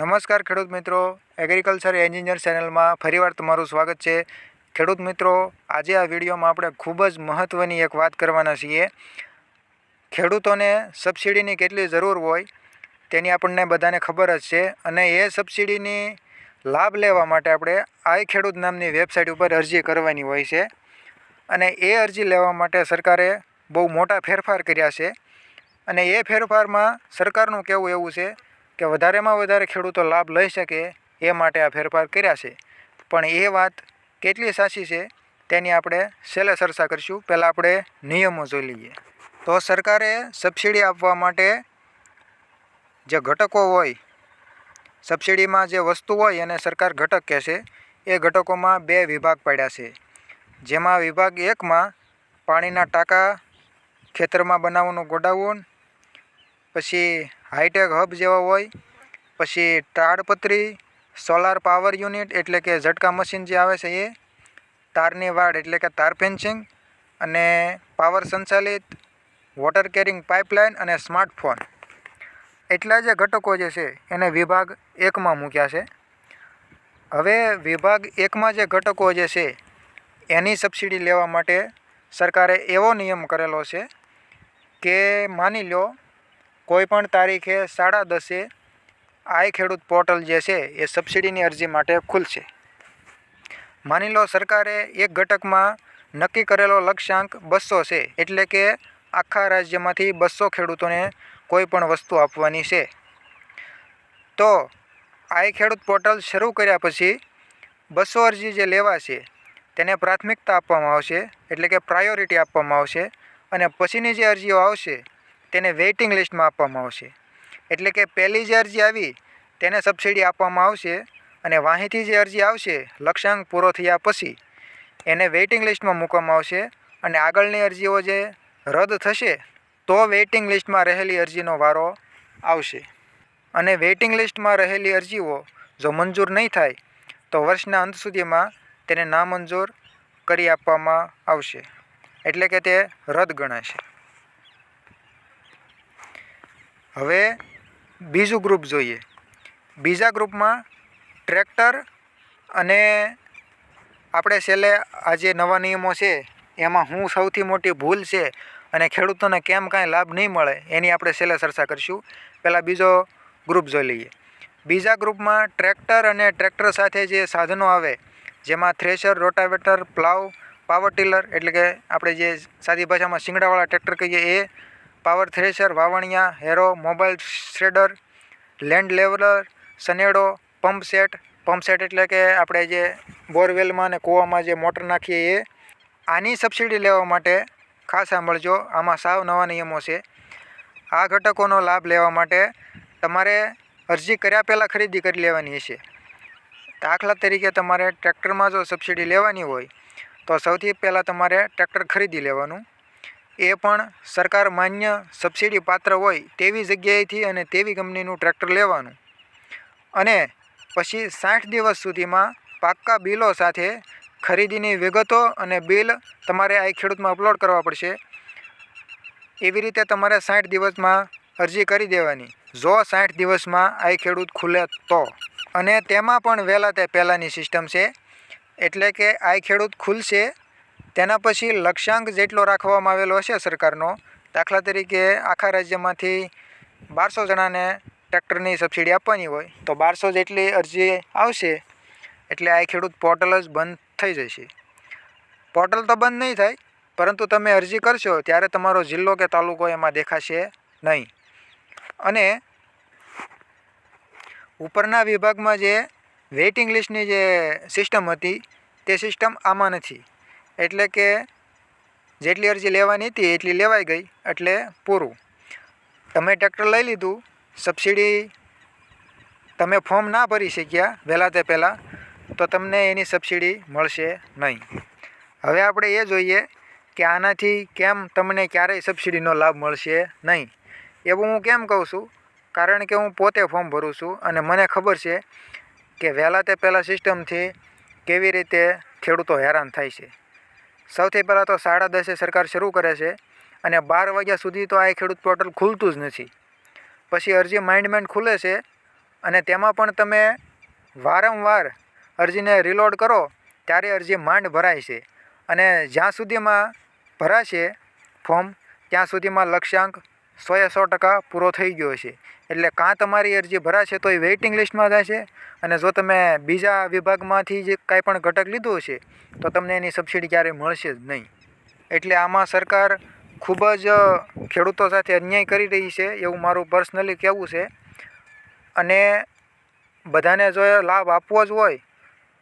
નમસ્કાર ખેડૂત મિત્રો. એગ્રીકલ્ચર એન્જિનિયર ચેનલમાં ફરીવાર તમારું સ્વાગત છે. ખેડૂત મિત્રો, આજે આ વિડીયોમાં આપણે ખૂબ જ મહત્ત્વની એક વાત કરવાના છીએ. ખેડૂતોને સબસિડીની કેટલી જરૂર હોય તેની આપણને બધાને ખબર જ છે અને એ સબસિડીની લાભ લેવા માટે આપણે આઈ ખેડૂત નામની વેબસાઇટ ઉપર અરજી કરવાની હોય છે. અને એ અરજી લેવા માટે સરકારે બહુ મોટા ફેરફાર કર્યા છે. અને એ ફેરફારમાં સરકારનું કહેવું એવું છે કે વધારેમાં વધારે ખેડૂતો લાભ લઈ શકે એ માટે આ ફેરફાર કર્યા છે. પણ એ વાત કેટલી સાચી છે, તેની આપણે છેલ્લે ચર્ચા કરીશું. પહેલાં આપણે નિયમો જોઈ લઈએ. તો સરકારે સબસિડી આપવા માટે જે ઘટકો હોય, સબસિડીમાં જે વસ્તુ હોય એને સરકાર ઘટક કહે છે, એ ઘટકોમાં બે વિભાગ પાડ્યા છે. જેમાં વિભાગ એકમાં પાણીના ટાંકા ખેતરમાં બનાવવાનું ગોડાઉન, પછી હાઈટેક હબ જેવા હોય. પછી તાડપત્રી, સોલાર પાવર યુનિટ એટલે કે ઝટકા મશીન જે આવે છે એ. તારની વાડ એટલે કે તાર ફેન્સિંગ અને પાવર સંચાલિત વોટર કેરિંગ પાઇપલાઇન અને સ્માર્ટફોન. એટલા જે ઘટકો જે છે એને વિભાગ એકમાં મૂક્યા છે. હવે વિભાગ એકમાં જે ઘટકો જે છે એની સબસિડી લેવા માટે સરકારે એવો નિયમ કરેલો છે કે માની લો કોઈ પણ તારીખે સાડા દસે આઈ ખેડૂત પોર્ટલ જે છે એ સબસિડીની અરજી માટે ખુલશે. માની લો સરકારે એક ઘટકમાં નક્કી કરેલો લક્ષ્યાંક બસો છે, એટલે કે આખા રાજ્યમાંથી બસો ખેડૂતોને કોઈ પણ વસ્તુ આપવાની છે. તો આઈ ખેડૂત પોર્ટલ શરૂ કર્યા પછી બસો અરજી જે લેવાશે તેને પ્રાથમિકતા આપવામાં આવશે, એટલે કે પ્રાયોરિટી આપવામાં આવશે અને પછીની જે અરજીઓ આવશે તેને વેઇટિંગ લિસ્ટમાં આપવામાં આવશે. એટલે કે પહેલી જે અરજી આવી, તેને સબસિડી આપવામાં આવશે અને વાહીથી જે અરજી આવશે, લક્ષ્યાંક પૂરો થયા પછી એને વેઇટિંગ લિસ્ટમાં મૂકવામાં આવશે અને આગળની અરજીઓ જે રદ થશે, તો વેઇટિંગ લિસ્ટમાં રહેલી અરજીનો વારો આવશે. અને વેઇટિંગ લિસ્ટમાં રહેલી અરજીઓ જો મંજૂર નહીં થાય, તો વર્ષના અંત સુધીમાં તેને નામંજૂર કરી આપવામાં આવશે. એટલે કે તે રદ ગણાશે. હવે બીજું ગ્રુપ જોઈએ. બીજા ગ્રુપમાં ટ્રેક્ટર અને આપણે છેલ્લે આ જે નવા નિયમો છે, એમાં હું સૌથી મોટી ભૂલ છે અને ખેડૂતોને કેમ કાંઈ લાભ નહીં મળે, એની આપણે છેલ્લે ચર્ચા કરીશું. પહેલાં બીજો ગ્રુપ જોઈ લઈએ. બીજા ગ્રુપમાં ટ્રેક્ટર અને ટ્રેક્ટર સાથે જે સાધનો આવે, જેમાં thresher rotavator plough power tiller એટલે કે આપણે જે સાદી ભાષામાં શિંગડાવાળા ટ્રેક્ટર કહીએ એ power thresher, વાવણિયા, harrow, mobile shredder land leveller, Sanedo, pump set. Pump set એટલે કે આપણે જે બોરવેલમાં અને કૂવામાં જે મોટર નાખીએ એ. આની સબસિડી લેવા માટે ખાસ સાંભળજો, આમાં સાવ નવા નિયમો છે. આ ઘટકોનો લાભ લેવા માટે તમારે અરજી કર્યા પહેલાં ખરીદી કરી લેવાની હશે. દાખલા તરીકે તમારે ટ્રેક્ટરમાં જો સબસિડી લેવાની હોય, તો સૌથી પહેલાં તમારે ટ્રેક્ટર ખરીદી લેવાનું. એ પણ સરકાર માન્ય સબસિડી પાત્ર હોય તેવી જગ્યાએથી અને તેવી કંપનીનું ટ્રેક્ટર લેવાનું. અને પછી સાઠ દિવસ સુધીમાં પાક્કા બિલો સાથે ખરીદીની વિગતો અને બિલ તમારે આ ખેડૂતમાં અપલોડ કરવા પડશે. એવી રીતે તમારે સાઠ દિવસમાં અરજી કરી દેવાની. જો સાઠ દિવસમાં આ ખેડૂત ખુલે તો. અને તેમાં પણ વહેલા તે પહેલાંની સિસ્ટમ છે. એટલે કે આ ખેડૂત ખુલશે તેના પછી લક્ષ્યાંક જેટલો રાખવામાં આવેલો હશે સરકારનો, દાખલા તરીકે આખા રાજ્યમાંથી બારસો જણાને ટ્રેક્ટરની સબસિડી આપવાની હોય, તો બારસો જેટલી અરજી આવશે, એટલે આ ખેડૂત પોર્ટલ જ બંધ થઈ જશે. પોર્ટલ તો બંધ નહીં થાય, પરંતુ તમે અરજી કરશો ત્યારે તમારો જિલ્લો કે તાલુકો એમાં દેખાશે નહીં. અને ઉપરના વિભાગમાં જે વેઇટિંગ લિસ્ટની જે સિસ્ટમ હતી, તે સિસ્ટમ આમાં નથી. એટલે કે જેટલી અરજી લેવાની હતી એટલી લેવાઈ ગઈ, એટલે પૂરું. તમે ટ્રેક્ટર લઈ લીધું, સબસિડી તમે ફોર્મ ના ભરી શક્યા વહેલા તે પહેલાં, તો તમને એની સબસિડી મળશે નહીં. હવે આપણે એ જોઈએ કે આનાથી કેમ તમને ક્યારેય સબસિડીનો લાભ મળશે નહીં. એવું હું કેમ કહું છું? કારણ કે હું પોતે ફોર્મ ભરું છું અને મને ખબર છે કે વહેલા તે પહેલાં સિસ્ટમથી કેવી રીતે ખેડૂતો હેરાન થાય છે. સૌથી પહેલાં તો સાડા દસે સરકાર શરૂ કરે છે અને બાર વાગ્યા સુધી તો આ ખેડૂત પોર્ટલ ખુલતું જ નથી. પછી અરજી માઇન્ડમેન્ટ માઇન્ડ ખુલે છે અને તેમાં પણ તમે વારંવાર અરજીને રીલોડ કરો ત્યારે અરજી માંડ ભરાય છે અને જ્યાં સુધીમાં ભરાશે ફોર્મ ત્યાં સુધીમાં લક્ષ્યાંક સોએ સો ટકા પૂરો થઈ ગયો છે. એટલે કાં તમારી અરજી ભરાશે તો એ વેઇટિંગ લિસ્ટમાં જશે. અને જો તમે બીજા વિભાગમાંથી જે કાંઈ પણ ઘટક લીધું હશે, તો તમને એની સબસિડી ક્યારેય મળશે જ નહીં. એટલે આમાં સરકાર ખૂબ જ ખેડૂતો સાથે અન્યાય કરી રહી છે, એવું મારું પર્સનલી કહેવું છે. અને બધાને જો લાભ આપવો જ હોય,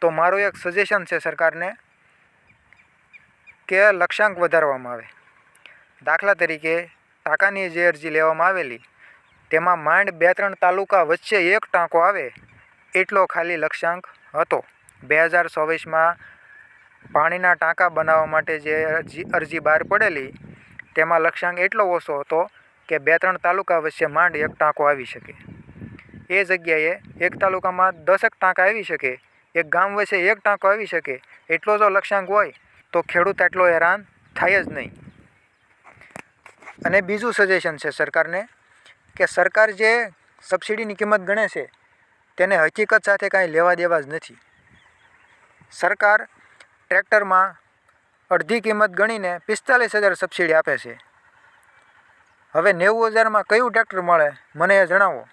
તો મારું એક સજેશન છે સરકારને, કે લક્ષ્યાંક વધારવામાં આવે. દાખલા તરીકે, ટાંકાની જે અરજી લેવામાં આવેલી તેમાં માંડ બે ત્રણ તાલુકા વચ્ચે એક ટાંકો આવે એટલો ખાલી લક્ષ્યાંક હતો. બે હજાર ચોવીસમાં પાણીના ટાંકા બનાવવા માટે જે અરજી અરજી બહાર પડેલી, તેમાં લક્ષ્યાંક એટલો ઓછો હતો કે બે ત્રણ તાલુકા વચ્ચે માંડ એક ટાંકો આવી શકે. એ જગ્યાએ એક તાલુકામાં દસક ટાંકા આવી શકે, એક ગામ વચ્ચે એક ટાંકો આવી શકે, એટલો જો લક્ષ્યાંક હોય, તો ખેડૂત એટલો હેરાન થાય જ નહીં. અને બીજું સજેશન છે સરકારને કે સરકાર જે સબસિડીની કિંમત ગણે છે, તેને હકીકત સાથે કાંઈ લેવા દેવા જ નથી. સરકાર ટ્રેક્ટરમાં અડધી કિંમત ગણીને પિસ્તાલીસ હજાર સબસિડી આપે છે. હવે નેવું હજારમાં કયું ટ્રેક્ટર મળે, મને એ જણાવો.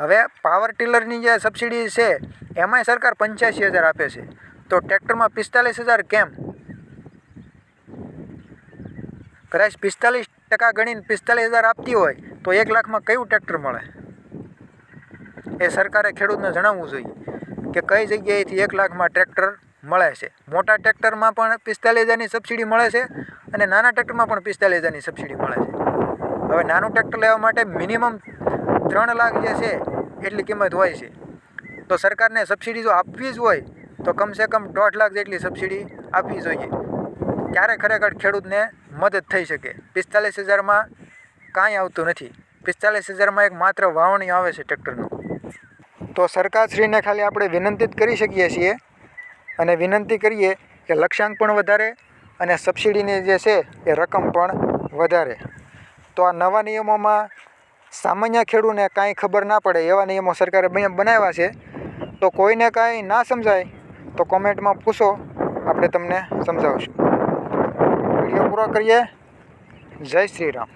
હવે પાવર ટીલરની જે સબસિડી છે, એમાંય સરકાર પંચ્યાસી હજાર આપે છે. તો ટ્રેક્ટરમાં પિસ્તાલીસ હજાર કેમ? કદાચ પિસ્તાલીસ ટકા ગણીને પિસ્તાલીસ હજાર આપતી હોય, તો એક લાખમાં કયું ટ્રેક્ટર મળે? એ સરકારે ખેડૂતને જણાવવું જોઈએ કે કઈ જગ્યાએથી એક લાખમાં ટ્રેક્ટર મળે છે. મોટા ટ્રેક્ટરમાં પણ પિસ્તાલીસ હજારની સબસિડી મળે છે અને નાના ટ્રેક્ટરમાં પણ પિસ્તાલીસ હજારની સબસિડી મળે છે. હવે નાનું ટ્રેક્ટર લેવા માટે મિનિમમ ત્રણ લાખ જે છે, એટલી કિંમત હોય છે. તો સરકારને સબસિડી જો આપવી જ હોય, તો કમસે કમ દોઢ લાખ જેટલી સબસિડી આપવી જોઈએ. ત્યારે ખરેખર ખેડૂતને મદદ થઈ શકે. પિસ્તાલીસ હજારમાં કાંઈ આવતું નથી. પિસ્તાલીસ હજારમાં એક માત્ર વાવણી આવે છે ટ્રેક્ટરનું. તો સરકારશ્રીને ખાલી આપણે વિનંતી કરી શકીએ છીએ અને વિનંતી કરીએ કે લક્ષ્યાંક પણ વધારે અને સબસિડીની જે છે એ રકમ પણ વધારે. તો આ નવા નિયમોમાં સામાન્ય ખેડૂને કાંઈ ખબર ના પડે એવા નિયમો સરકારે બન- બનાવ્યા છે. તો કોઈને કાંઈ ના સમજાય તો કોમેન્ટમાં પૂછો, આપણે તમને સમજાવશું. પૂરો કરીએ. જય શ્રી રામ.